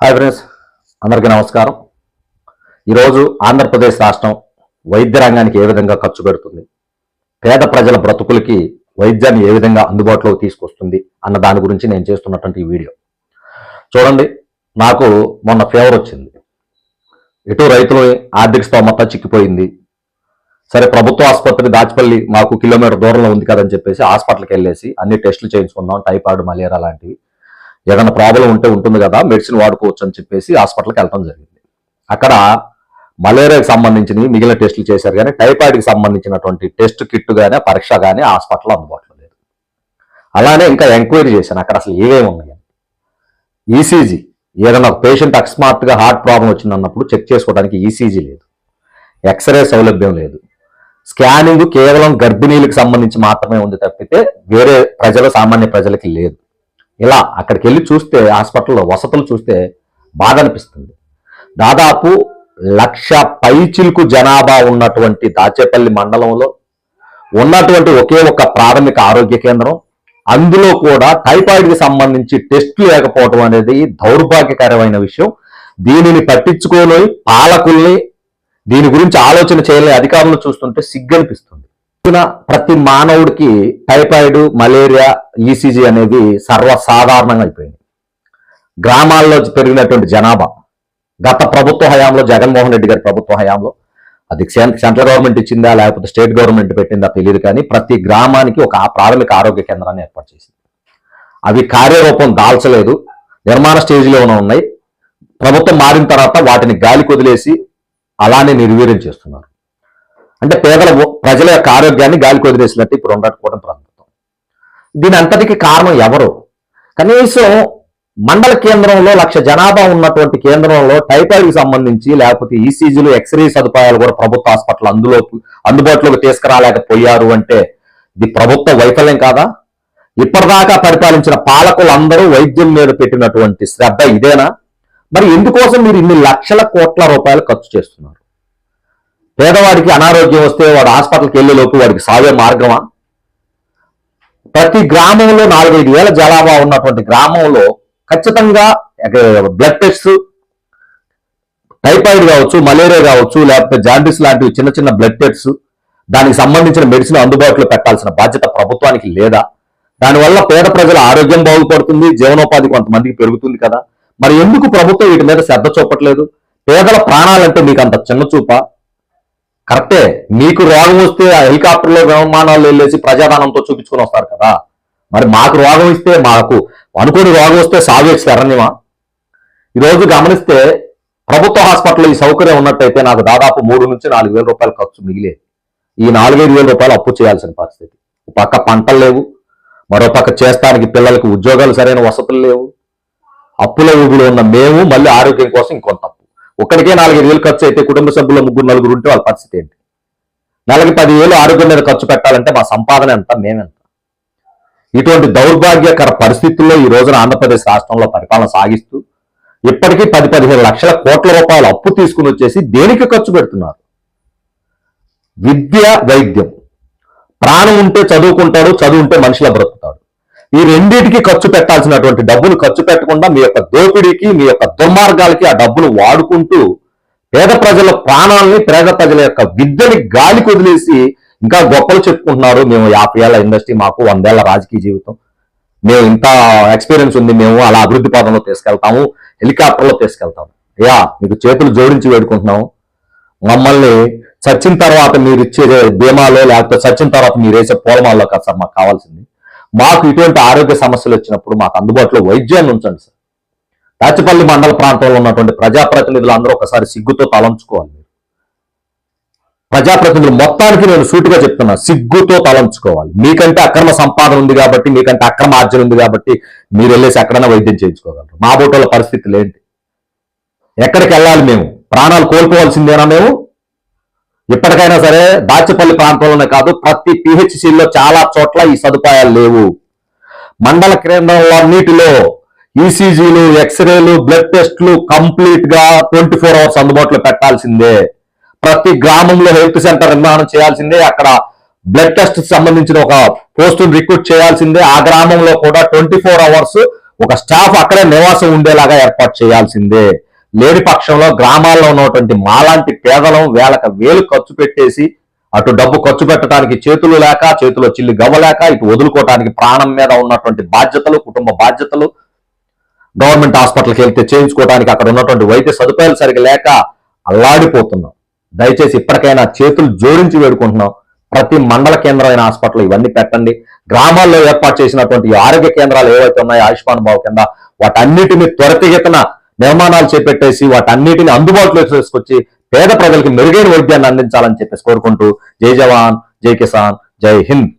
Hi friends అందరికీ నమస్కారం. ఈరోజు ఆంధ్రప్రదేశ్ రాష్ట్రం వైద్య రంగానికి ఏ విధంగా ఖర్చు పెడుతుంది? పేద ప్రజల బ్రతుకులకి వైద్యాన్ని ఏ విధంగా అందుబాటులోకి తీసుకొస్తుంది అన్న దాని గురించి నేను చేస్తున్నటువంటి ఈ వీడియో. చూడండి నాకు మొన్న ఫీవర్ వచ్చింది. ఎటు రైతులు ఆర్థిక స్తోమత చిక్కిపోయింది. సరే ప్రభుత్వ ఆసుపత్రి దాచిపల్లి మాకు కిలోమీటర్ దూరంలో ఉంది కదని చెప్పేసి హాస్పిటల్కి వెళ్ళేసి అన్ని టెస్టులు చేయించుకున్నాం టైఫాయిడ్ మలేరియా లాంటివి. ఏదైనా ప్రాబ్లం ఉంటే ఉంటుంది కదా మెడిసిన్ వాడుకోవచ్చు అని చెప్పేసి హాస్పిటల్కి వెళ్ళడం జరిగింది. అక్కడ మలేరియాకి సంబంధించినవి మిగిలిన టెస్టులు చేశారు కానీ టైఫాయిడ్కి సంబంధించినటువంటి టెస్ట్ కిట్ కానీ పరీక్ష కానీ హాస్పిటల్లో అందుబాటులో లేదు. అలానే ఇంకా ఎంక్వైరీ చేశాను అక్కడ అసలు ఏమేమి ఉన్నాయి ఈసీజీ ఏదైనా పేషెంట్ అకస్మాత్తుగా హార్ట్ ప్రాబ్లం వచ్చింది అన్నప్పుడు చెక్ చేసుకోవడానికి ఈసీజీ లేదు. ఎక్స్రే సౌలభ్యం లేదు. స్కానింగ్ కేవలం గర్భిణీలకు సంబంధించి మాత్రమే ఉంది తప్పితే వేరే ప్రజలు సామాన్య ప్రజలకి లేదు. ఇలా అక్కడికి వెళ్ళి చూస్తే హాస్పిటల్లో వసతులు చూస్తే బాధ అనిపిస్తుంది దాదాపు లక్ష పైచిల్కు జనాభా ఉన్నటువంటి దాచేపల్లి మండలంలో ఉన్నటువంటి ఒకే ఒక ప్రాథమిక ఆరోగ్య కేంద్రం. అందులో కూడా టైఫాయిడ్కి సంబంధించి టెస్టులు లేకపోవడం అనేది దౌర్భాగ్యకరమైన విషయం. దీనిని పట్టించుకోని పాలకుల్ని దీని గురించి ఆలోచన చేయలేని అధికారులను చూస్తుంటే సిగ్గనిపిస్తుంది. ప్రతి మానవుడికి టైఫాయిడ్ మలేరియా ఈసీజీ అనేది సర్వసాధారణంగా అయిపోయింది. గ్రామాల్లో పెరిగినటువంటి జనాభా గత ప్రభుత్వ హయాంలో జగన్మోహన్ రెడ్డి గారి ప్రభుత్వ హయాంలో అది సెంట్రల్ గవర్నమెంట్ ఇచ్చిందా లేకపోతే స్టేట్ గవర్నమెంట్ పెట్టిందా తెలియదు కానీ ప్రతి గ్రామానికి ఒక ప్రాథమిక ఆరోగ్య కేంద్రాన్ని ఏర్పాటు చేసింది. అవి కార్యరూపం దాల్చలేదు నిర్మాణ స్టేజ్లోనే ఉన్నాయి. ప్రభుత్వం మారిన తర్వాత వాటిని గాలి కొదిలేసి అలానే నిర్వీర్యం చేస్తున్నారు. అంటే పేదల ప్రజల యొక్క ఆరోగ్యాన్ని గాలికి వదిలేసినట్టు ఇప్పుడు ఉండకపోవడం ప్రభుత్వం దీని అంతటికి కారణం ఎవరు? కనీసం మండల కేంద్రంలో లక్ష జనాభా ఉన్నటువంటి కేంద్రంలో టైఫాయిడ్కి సంబంధించి లేకపోతే ఈసీజీలు ఎక్స్రే సదుపాయాలు కూడా ప్రభుత్వ హాస్పిటల్ అందులో అందుబాటులోకి తీసుకురాలేకపోయారు అంటే ఇది ప్రభుత్వ వైఫల్యం కాదా? ఇప్పటిదాకా పరిపాలించిన పాలకులందరూ వైద్యం మీద పెట్టినటువంటి శ్రద్ధ ఇదేనా? మరి ఎందుకోసం మీరు ఇన్ని లక్షల కోట్ల రూపాయలు ఖర్చు చేస్తున్నారు? పేదవాడికి అనారోగ్యం వస్తే వాడు హాస్పిటల్కి వెళ్ళే లోపు వాడికి సాగే మార్గమా? ప్రతి గ్రామంలో నాలుగైదు వేల జనాభా ఉన్నటువంటి గ్రామంలో ఖచ్చితంగా బ్లడ్ టెస్ట్ టైఫాయిడ్ కావచ్చు మలేరియా కావచ్చు లేకపోతే జాండీస్ లాంటివి చిన్న చిన్న బ్లడ్ టెస్ట్ దానికి సంబంధించిన మెడిసిన్ అందుబాటులో పెట్టాల్సిన బాధ్యత ప్రభుత్వానికి లేదా? దానివల్ల పేద ప్రజల ఆరోగ్యం బాగుపడుతుంది జీవనోపాధి కొంతమందికి పెరుగుతుంది కదా? మరి ఎందుకు ప్రభుత్వం వీటి మీద శ్రద్ధ చూపట్లేదు? పేదల ప్రాణాలంటే మీకు అంత చిన్న చూప? కరెక్టే. మీకు రోగం వస్తే ఆ హెలికాప్టర్లో విమానాలు వెళ్ళేసి ప్రజాదానంతో చూపించుకొని వస్తారు కదా. మరి మాకు రోగం ఇస్తే మాకు అనుకోని రోగం వస్తే సాగేసి శరణ్యమా ఈరోజు గమనిస్తే ప్రభుత్వ హాస్పిటల్లో ఈ సౌకర్యం ఉన్నట్టయితే నాకు దాదాపు మూడు నుంచి నాలుగు వేల రూపాయల ఖర్చు మిగిలేదు ఈ నాలుగైదు వేల రూపాయలు అప్పు చేయాల్సిన పరిస్థితి. పక్క పంటలు లేవు మరో పక్క చేస్తానికి పిల్లలకు ఉద్యోగాలు సరైన వసతులు లేవు. అప్పుల ఊబిలో ఉన్న మేము మళ్ళీ ఆరోగ్యం కోసం ఇంకొంత ఒక్కడికే నాలుగైదు వేలు ఖర్చు అయితే కుటుంబ సభ్యులు ముగ్గురు నలుగురు ఉంటే వాళ్ళ పరిస్థితి ఏంటి? నెలకి పదివేలు ఆరోగ్యం మీద ఖర్చు పెట్టాలంటే మా సంపాదన ఎంత మేమెంత? ఇటువంటి దౌర్భాగ్యకర పరిస్థితుల్లో ఈ రోజున ఆంధ్రప్రదేశ్ రాష్ట్రంలో పరిపాలన సాగిస్తూ ఇప్పటికీ పది పదిహేను లక్షల కోట్ల రూపాయల అప్పు తీసుకుని వచ్చేసి దేనికి ఖర్చు పెడుతున్నారు? విద్య వైద్యం. ప్రాణం ఉంటే చదువుకుంటాడు చదువు ఉంటే మనిషిలా బ్రతుకుతాడు. ఈ రెండింటికి ఖర్చు పెట్టాల్సినటువంటి డబ్బులు ఖర్చు పెట్టకుండా మీ యొక్క దోపిడీకి మీ యొక్క దుర్మార్గాలకి ఆ డబ్బులు వాడుకుంటూ పేద ప్రజల ప్రాణాలని పేద ప్రజల యొక్క విద్యని గాలి కొదిలేసి ఇంకా గొప్పలు చెప్పుకుంటున్నారు. మేము యాభై ఏళ్ళ ఇండస్ట్రీ మాకు వందేళ్ళ రాజకీయ జీవితం. మేము ఇంత ఎక్స్పీరియన్స్ ఉంది. మేము అలా అభివృద్ధి పదంలో తీసుకెళ్తాము. హెలికాప్టర్లో తీసుకెళ్తాము. అయ్యా మీకు చేతులు జోడించి వేడుకుంటున్నాము. మమ్మల్ని చచ్చిన తర్వాత మీరు ఇచ్చే బీమాలో లేకపోతే చచ్చిన తర్వాత మీరు వేసే పోలమాల్లో కాదు సార్ మాకు కావాల్సింది. మాకు ఇటువంటి ఆరోగ్య సమస్యలు వచ్చినప్పుడు మాకు అందుబాటులో వైద్యాన్ని ఉంచండి సార్. దాచిపల్లి మండల ప్రాంతంలో ఉన్నటువంటి ప్రజాప్రతినిధులు అందరూ ఒకసారి సిగ్గుతో తలంచుకోవాలి మీరు. ప్రజాప్రతినిధులు మొత్తానికి నేను సూటిగా చెప్తున్నా సిగ్గుతో తలంచుకోవాలి. మీకంటే అక్రమ సంపాదన ఉంది కాబట్టి మీకంటే అక్రమ ఆర్జన ఉంది కాబట్టి మీరు వెళ్ళేసి ఎక్కడైనా వైద్యం చేయించుకోగలరు. మా బోటోల పరిస్థితులు ఏంటి? ఎక్కడికి వెళ్ళాలి మేము? ప్రాణాలు కోల్పోవాల్సిందేనా మేము? ఇప్పటికైనా సరే దాచపల్లి ప్రాంతంలోనే కాదు ప్రతి పిహెచ్సిలో చాలా చోట్ల ఈ సదుపాయాలు లేవు. మండల కేంద్రంలో అన్నిటిలో ఈసీజీలు ఎక్స్రేలు బ్లడ్ టెస్ట్లు కంప్లీట్గా ట్వంటీ ఫోర్ అవర్స్ అందుబాటులో పెట్టాల్సిందే. ప్రతి గ్రామంలో హెల్త్ సెంటర్ నిర్మాణం చేయాల్సిందే. అక్కడ బ్లడ్ టెస్ట్ సంబంధించిన ఒక పోస్టును రిక్రూట్ చేయాల్సిందే. ఆ గ్రామంలో కూడా ట్వంటీ ఫోర్ అవర్స్ ఒక స్టాఫ్ అక్కడే నివాసం ఉండేలాగా ఏర్పాటు చేయాల్సిందే. లేని పక్షంలో గ్రామాల్లో ఉన్నటువంటి మాలాంటి పేదలం వేలకు వేలు ఖర్చు పెట్టేసి అటు డబ్బు ఖర్చు పెట్టడానికి చేతులు లేక చేతిలో చిల్లి గవ్వలేక ఇటు వదులుకోవటానికి ప్రాణం మీద ఉన్నటువంటి బాధ్యతలు కుటుంబ బాధ్యతలు గవర్నమెంట్ హాస్పిటల్కి వెళ్తే చేయించుకోవడానికి అక్కడ ఉన్నటువంటి వైద్య సదుపాయాలు సరిగ్గా లేక అల్లాడిపోతున్నాం. దయచేసి ఇప్పటికైనా చేతులు జోడించి వేడుకుంటున్నాం. ప్రతి మండల కేంద్రమైన హాస్పిటల్ ఇవన్నీ పెట్టండి. గ్రామాల్లో ఏర్పాటు చేసినటువంటి ఆరోగ్య కేంద్రాలు ఏవైతే ఉన్నాయో ఆయుష్మాన్ బాబు కింద వాటన్నిటిని త్వరితగతిన నిర్మాణాలు చేపట్టేసి వాటన్నిటిని అందుబాటులో తీసుకొచ్చి పేద ప్రజలకు మెరుగైన వైద్యాన్ని అందించాలని చెప్పేసి కోరుకుంటూ జై జవాన్ జై కిసాన్ జై హింద్.